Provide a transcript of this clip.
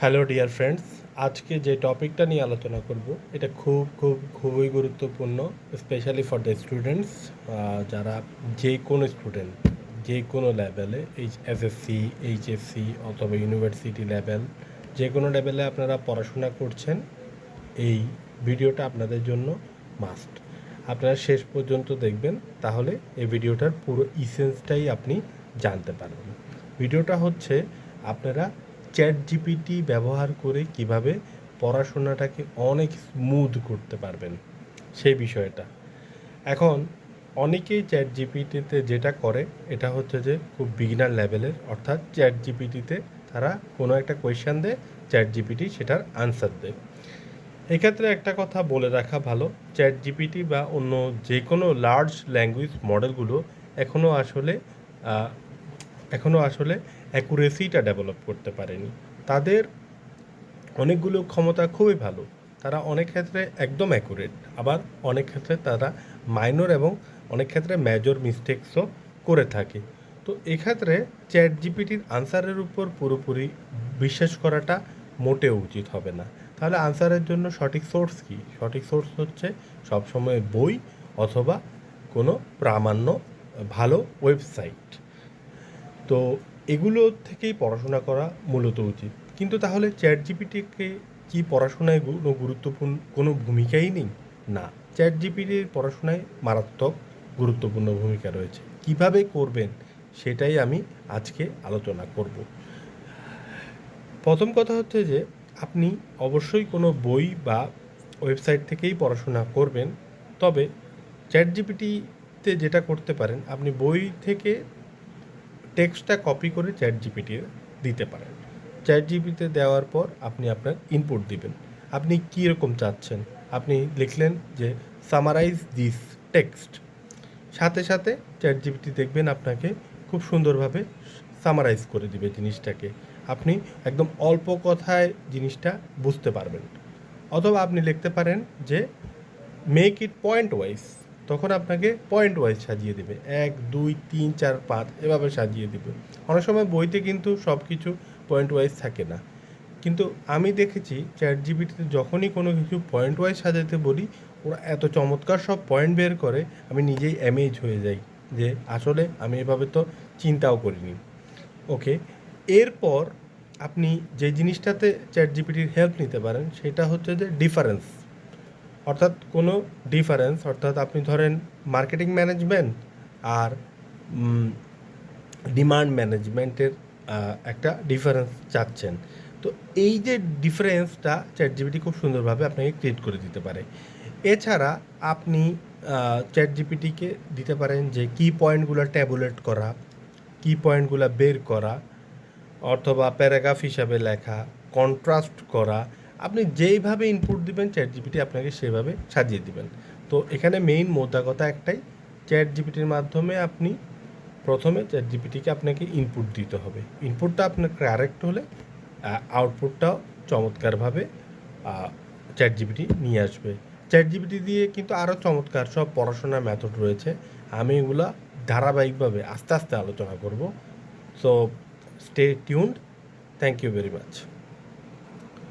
Hello dear friends, আজকে যে টপিকটা নিয়ে আলোচনা করব, এটা খুব খুব, খুবই গুরুত্বপূর্ণ, স্পেশালি ফর দ্য স্টুডেন্টস যারা যে কোনো স্টুডেন্ট, যে কোনো লেভেলে এইচ এসএসসি এইচএসসি অথবা ইউনিভার্সিটি লেভেল, যে কোনো লেভেলে আপনারা পড়াশোনা করছেন, এই ভিডিওটা আপনাদের জন্য মাস্ট আপনারা শেষ পর্যন্ত দেখবেন, তাহলে এই ভিডিওটার পুরো ইসেন্সটাই আপনি জানতে পারবেন। ভিডিওটা হচ্ছে, আপনারা চ্যাট জিপিটি ব্যবহার করে কীভাবে পড়াশোনাটাকে অনেক স্মুথ করতে পারবেন, সেই বিষয়টা। এখন, অনেকেই চ্যাট জিপিটিতে যেটা করে, এটা হচ্ছে যে খুব বিগিনার লেভেলের অর্থাৎ চ্যাট জিপিটিতে তারা কোনো একটা কোয়েশ্চান দেয় চ্যাট জিপিটি সেটার আনসার দেয়। এক্ষেত্রে একটা কথা বলে রাখা ভালো চ্যাট জিপিটি বা অন্য যে কোনো লার্জ ল্যাঙ্গুয়েজ মডেলগুলো এখনও আসলে এখনও আসলে অ্যাকুরেসিটা ডেভেলপ করতে পারেনি। তাদের অনেকগুলো ক্ষমতা খুবই ভালো। তারা অনেক ক্ষেত্রে একদম অ্যাকুরেট। আবার অনেক ক্ষেত্রে তারা মাইনর এবং অনেক ক্ষেত্রে মেজর মিস্টেকসও করে থাকে। তো এক্ষেত্রে চ্যাট জিপিটির আনসারের উপর পুরোপুরি বিশ্বাস করাটা মোটেও উচিত হবে না। তাহলে আনসারের জন্য সঠিক সোর্স কী? সঠিক সোর্স হচ্ছে সবসময় বই অথবা কোনো প্রামাণ্য ভালো ওয়েবসাইট। তো এগুলো থেকেই পড়াশোনা করা মূলত উচিত। কিন্তু তাহলে চ্যাট জিপিটিকে কি পড়াশোনায় কোনো গুরুত্বপূর্ণ, কোনো ভূমিকাই নেই? না চ্যাট জিপিটির পড়াশোনায় মারাত্মক গুরুত্বপূর্ণ ভূমিকা রয়েছে। কীভাবে করবেন সেটাই আমি আজকে আলোচনা করব। প্রথম কথা হচ্ছে যে, আপনি অবশ্যই কোনো বই বা ওয়েবসাইট থেকেই পড়াশোনা করবেন। তবে চ্যাট জিপিটিতে যেটা করতে পারেন, আপনি বই থেকে টেক্সটটা কপি করে চ্যাট জিপিটি দিতে পারেন। চ্যাট জিপিতে দেওয়ার পর আপনি আপনার ইনপুট দিবেন। আপনি কী রকম চাচ্ছেন? আপনি লিখলেন যে সামারাইজ দিস টেক্সট সাথে সাথে চ্যাট জিপিটি দেখবেন আপনাকে খুব সুন্দরভাবে সামারাইজ করে দিবে জিনিসটাকে। আপনি একদম অল্প কথায় জিনিসটা বুঝতে পারবেন। অথবা আপনি লিখতে পারেন যে মেক ইট পয়েন্ট ওয়াইজ তখন আপনাকে পয়েন্ট ওয়াইজ সাজিয়ে দেবে। এক, দুই, তিন, চার, পাঁচ, এভাবে সাজিয়ে দেবে। অনেক সময় বইতে কিন্তু সব কিছু পয়েন্ট ওয়াইজ থাকে না। কিন্তু আমি দেখেছি চ্যাট জিবিটিতে যখনই কোনো কিছু পয়েন্ট ওয়াইজ সাজাতে বলি, ওরা এত চমৎকার সব পয়েন্ট বের করে, আমি নিজেই অ্যামেজ হয়ে যাই যে আসলে আমি এভাবে তো চিন্তাও করিনি। ওকে এরপর আপনি যে জিনিসটাতে চ্যাট জিপিটির হেল্প নিতে পারেন, সেটা হচ্ছে যে ডিফারেন্স অর্থাৎ কোনো ডিফারেন্স অর্থাৎ আপনি ধরেন মার্কেটিং ম্যানেজমেন্ট আর ডিমান্ড ম্যানেজমেন্টের একটা ডিফারেন্স চাচ্ছেন। তো এই যে ডিফারেন্সটা চ্যাট জিপিটি খুব সুন্দরভাবে আপনাকে ক্রিয়েট করে দিতে পারে। এছাড়া আপনি চ্যাট জিপিটিকে দিতে পারেন যে কি পয়েন্টগুলো ট্যাবুলেট করা কি পয়েন্টগুলো বের করা, অথবা প্যারাগ্রাফ হিসাবে লেখা কন্ট্রাস্ট করা আপনি যেইভাবে ইনপুট দিবেন চ্যাট জিপিটি আপনাকে সেভাবে সাজিয়ে দিবেন। তো এখানে মেইন মোদ্দা কথা একটাই চ্যাট জিপিটির মাধ্যমে আপনি প্রথমে চ্যাট জিপিটিকে আপনাকে ইনপুট দিতে হবে। ইনপুটটা আপনার কারেক্ট হলে আউটপুটটাও চমৎকারভাবে চ্যাট জিপিটি নিয়ে আসবে। চ্যাট জিপিটি দিয়ে কিন্তু আরও চমৎকার সব পড়াশোনার মেথড রয়েছে। আমি এগুলা ধারাবাহিকভাবে আস্তে আস্তে আলোচনা করব। So stay tuned thank you very much